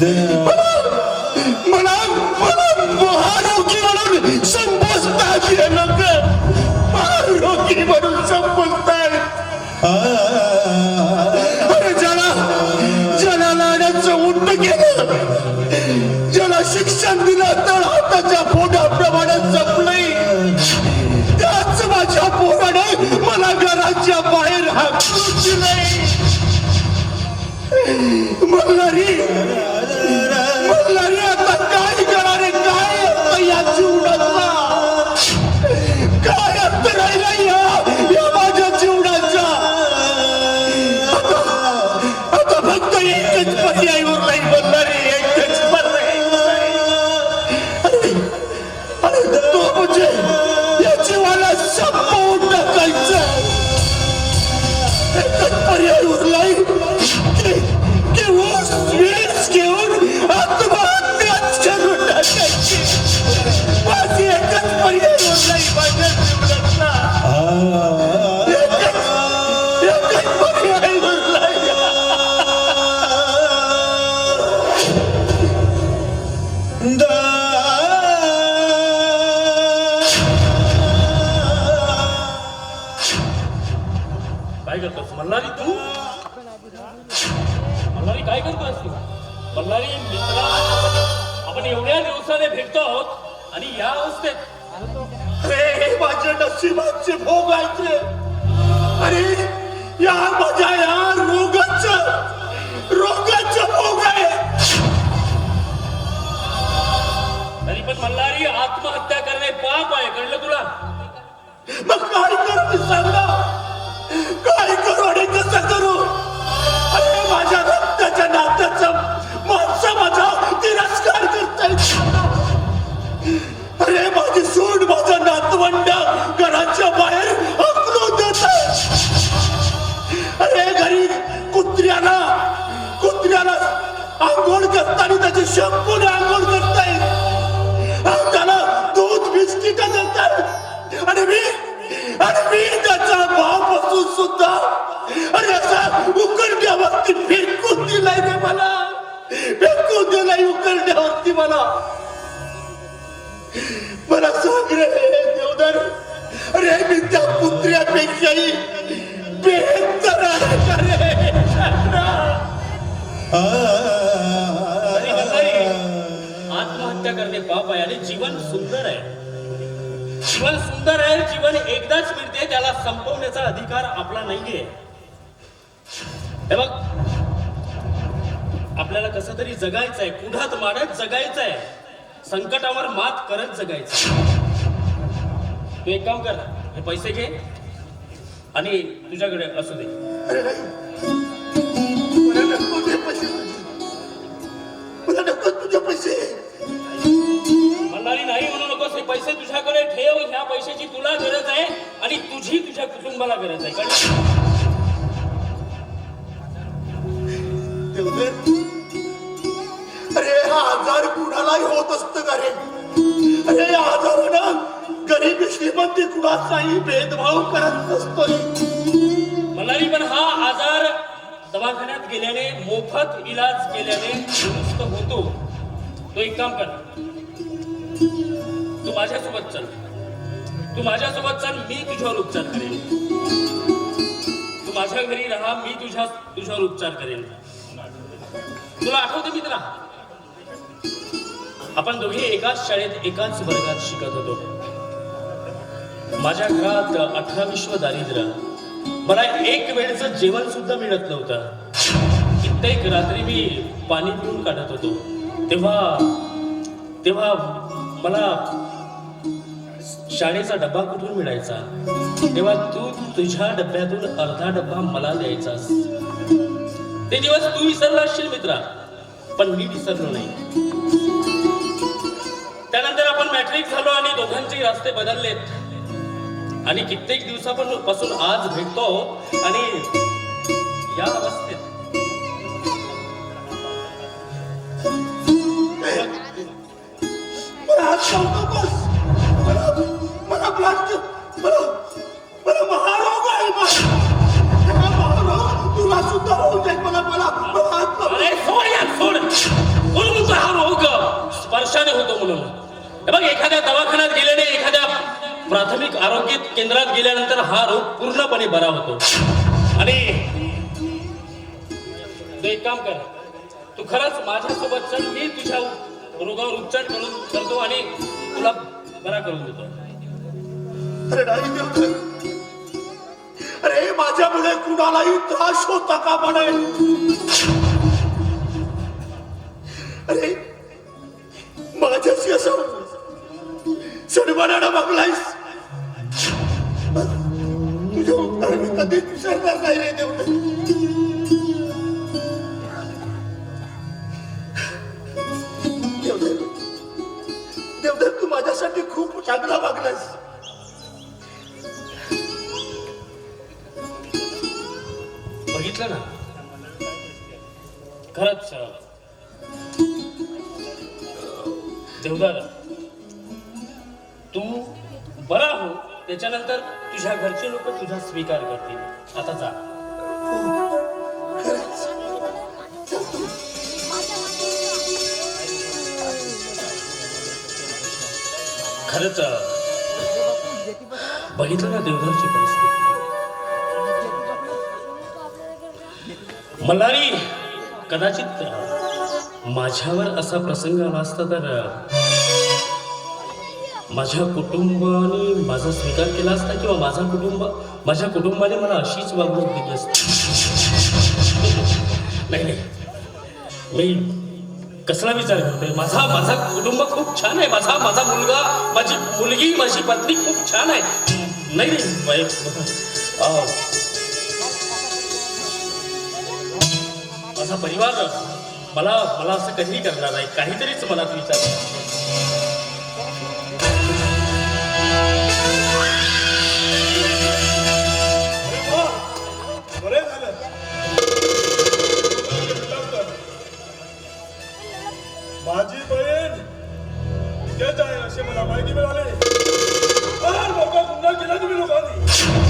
कोण मला मला महारोगी म्हणून संबोधतात हे लोक महारोगी म्हणून संबोधतात अरे ज्याला ज्याला लाण्याचं उंट केलं ज्याला शिक्षण दिलं तर हाताच्या पोटाप्रमाणे जपलंय मल्हारी मल्हारी आता काय करणार आहे? काय आता या जीवनाचा काय अर्थ राहिला या? या माझ्या जीवनाचा आता- आता फक्त एकच पर्याय उरलाय मल्हारी एकच पर्याय. अरे अरे तो म्हणजे या जीवाला संपवून टाकायचं. एकच पर्याय उरलाय. आणि या अवस्थेत अरे माझ्या नशिबाचे भोगायचे अरे या माझ्या या रोगाच रोगाच भोग आहे. तरी पण मल्हारी आत्महत्या करणे पाप आहे कळलं तुला? मग काय कर? आंघोळ त्याची शंपूने आंघोळ करतायत त्याला दूध बिस्किट देतात आणि मी आणि मी त्याचा भाव असून सुद्धा अरे असा उकरड्यावरती फेकून दिलाय रे मला. फेकून दिलाय उकरड्यावरती मला. मला सांग रे देवदार. अरे मी त्या कुत्र्यापेक्षाही बेहतर आहे का रे? करणे पाप आहे आणि जीवन सुंदर आहे. जीवन सुंदर आहे जीवन एकदाच मिळते त्याला संपवण्याचा अधिकार आपला नाहीये. हे बघ आपल्याला कसं तरी जगायचं आहे कुढात मारत जगायचं आहे. संकटावर मात करत जगायचं तू एक काम कर हे पैसे घे आणि तुझ्याकडे असू दे. कुटुंबाला गरज आहे अरे हा आजार कुणालाही होत असतं का रे? अरे या आजारानं गरीब श्रीमंती कुणाचाही भेदभाव करत नसतोय. मल्हारी पण हा आजार दवाखान्यात गेल्याने मोफत इलाज केल्याने दुरुस्त होतो. तो एक काम कर. तू माझ्यासोबत चल. तू माझ्यासोबत चाल मी तुझ्यावर उपचार करेन. तू माझ्या घरी राहा मी तुझ्या तुझ्यावर उपचार करेन. तुला आठवते मित्रा? आपण दोघे एकाच शाळेत एकाच वर्गात शिकत होतो. माझ्या घरात अठरा विश्व दारिद्र्य. मला एक वेळच जेवण सुद्धा मिळत नव्हतं. कित्येक रात्री मी पाणी पिऊन काढत होतो. तेव्हा तेव्हा मला शाळेचा डब्बा कुठून मिळायचा? तेव्हा तू तुझ्या डब्यातून अर्धा डब्बा मला द्यायचास. ते दिवस तू विसरला असशील मित्रा पण मी विसरलो नाही. त्यानंतर आपण मॅट्रिक झालो आणि दोघांचे रस्ते बदललेत. आणि कित्येक दिवसापासून आज भेटतो आणि या अवस्थेत होतो म्हणून. बघ एखाद्या दवाखान्यात गेल्याने एखाद्या प्राथमिक आरोग्य केंद्रात गेल्यानंतर हा रोग पूर्णपणे बरा होतो. आणि एक काम कर तू खरंच माझ्यासोबत चल मी तुझ्या रोगावर उपचार करून करतो आणि तुला बरा करून देतो. अरे नाही अरे माझ्यामुळे कुणालाही त्रास होता का म्हणे? सन्मानानं बघलायस? तुझ्या उपकार मी कधीच विसरणार नाही रे देवदेव देवदेव तू माझ्यासाठी खूप चांगला वागलास बघितलं ना? खरंच अं, देवदार तू बरा हो त्याच्यानंतर तुझ्या घरचे लोक तुझा स्वीकार करतील. आता जा. खरंच बघितलं ना देवघरची परिस्थिती? मल्हारी कदाचित माझ्यावर असा प्रसंग आला असता तर माझ्या कुटुंबाने माझा स्वीकार केला असता किंवा माझा कुटुंब माझ्या कुटुंबाने मला अशीच वागणूक दिली असती? नाही नाही. मी कसला विचार करतोय? माझा माझा कुटुंब खूप छान आहे. माझा माझा मुलगा माझी मुलगी माझी पत्नी खूप छान आहे. नाही नाही. माझा परिवार मला मला असं कधीही करणार नाही. काहीतरीच मनात विचार. माझी बहीण इथेच आहे असे मला माहिती मिळाले. फार मोठा गुन्हा केला तुम्ही लोकांनी.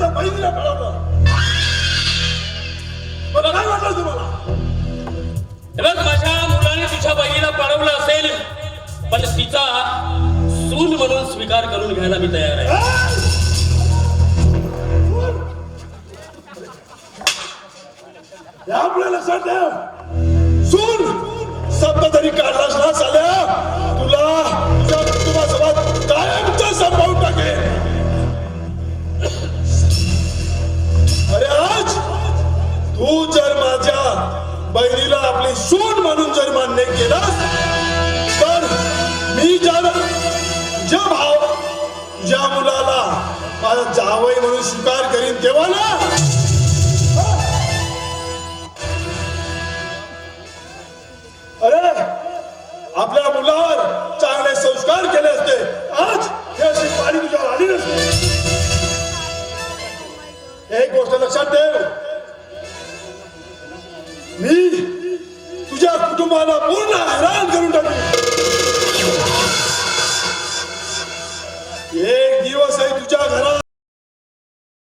माझ्या बहिणीला पळवलं मला काय वाटलं तुम्हाला माझ्या मुलाने तुझ्या बहिणीला पळवलं असेल पण तिचा सून म्हणून स्वीकार करून घ्यायला मी तयार आहे. यामुळे लक्षात ठेव सून शब्द जरी काढलास ना साल्या? बहिणीला आपली सून म्हणून जर मान्य केलं तर मी जर ज्या भाव ज्या मुलाला माझा जावई म्हणून स्वीकार करीन तेव्हा ना